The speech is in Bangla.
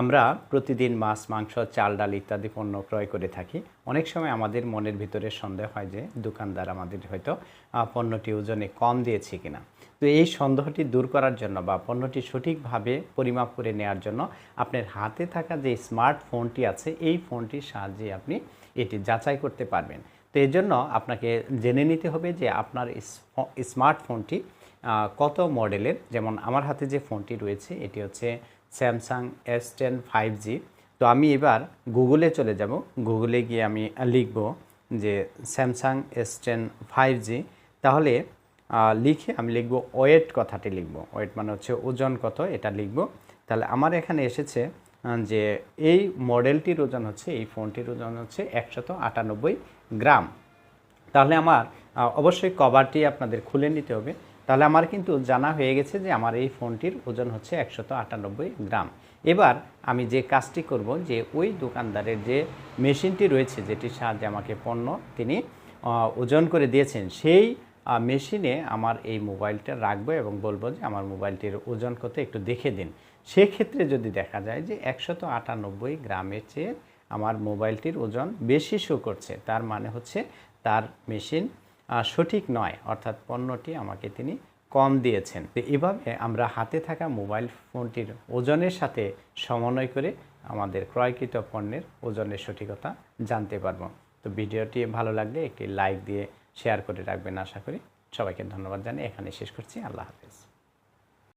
আমরা প্রতিদিন মাছ, মাংস, চাল, ডাল ইত্যাদি পণ্য ক্রয় করে থাকি। অনেক সময় আমাদের মনের ভিতরে সন্দেহ হয় যে, দোকানদার আমাদের হয়তো পণ্যটি ওজনে কম দিয়েছে কিনা। তো এই সন্দেহটি দূর করার জন্য বা পণ্যটি সঠিকভাবে পরিমাপ করে নেওয়ার জন্য আপনার হাতে থাকা যে স্মার্টফোনটি আছে, এই ফোনটির সাহায্যে আপনি এটি যাচাই করতে পারবেন। তো এর জন্য আপনাকে জেনে নিতে হবে যে আপনার স্মার্টফোনটি কত মডেলের? যেমন আমার হাতে যে ফোনটি রয়েছে, এটি হচ্ছে Samsung S ten five G তো আমি এবার গুগলে চলে যাব। গুগলে গিয়ে আমি লিখব যে Samsung S ten five G তাহলে লিখে আমি লিখব ওয়েট কথাটি লিখব। ওয়েট মানে হচ্ছে ওজন কত, এটা লিখব। তাহলে আমার এখানে এসেছে যে এই মডেলটির ওজন হচ্ছে, এই ফোনটির ওজন হচ্ছে একশত আটানব্বই গ্রাম। তাহলে আমার অবশ্যই কভারটি আপনাদের খুলে নিতে হবে। তাহলে আমার কিন্তু জানা হয়ে গেছে যে আমার এই ফোনটির ওজন হচ্ছে একশত আটানব্বই গ্রাম। এবার আমি যে কাজটি করব, যে ওই দোকানদারের যে মেশিনটি রয়েছে যেটির সাহায্যে আমাকে পণ্য তিনি ওজন করে দিয়েছেন, সেই মেশিনে আমার এই মোবাইলটা রাখব এবং বলব যে আমার মোবাইলটির ওজন কত, একটু দেখে দিন। সেক্ষেত্রে যদি দেখা যায় যে একশত আটানব্বই গ্রামের চেয়ে আমার মোবাইলটির ওজন বেশি শো করছে, তার মানে হচ্ছে তার মেশিন সঠিক নয়। অর্থাৎ পণ্যটি আমাকে তিনি কম দিয়েছেন। তো এভাবে আমরা হাতে থাকা মোবাইল ফোনটির ওজনের সাথে সমন্বয় করে আমাদের ক্রয়কৃত পণ্যের ওজনের সঠিকতা জানতে পারব। তো ভিডিওটি ভালো লাগলে একটি লাইক দিয়ে শেয়ার করে রাখবেন। আশা করি সবাইকে ধন্যবাদ জানিয়ে এখানে শেষ করছি। আল্লাহ হাফেজ।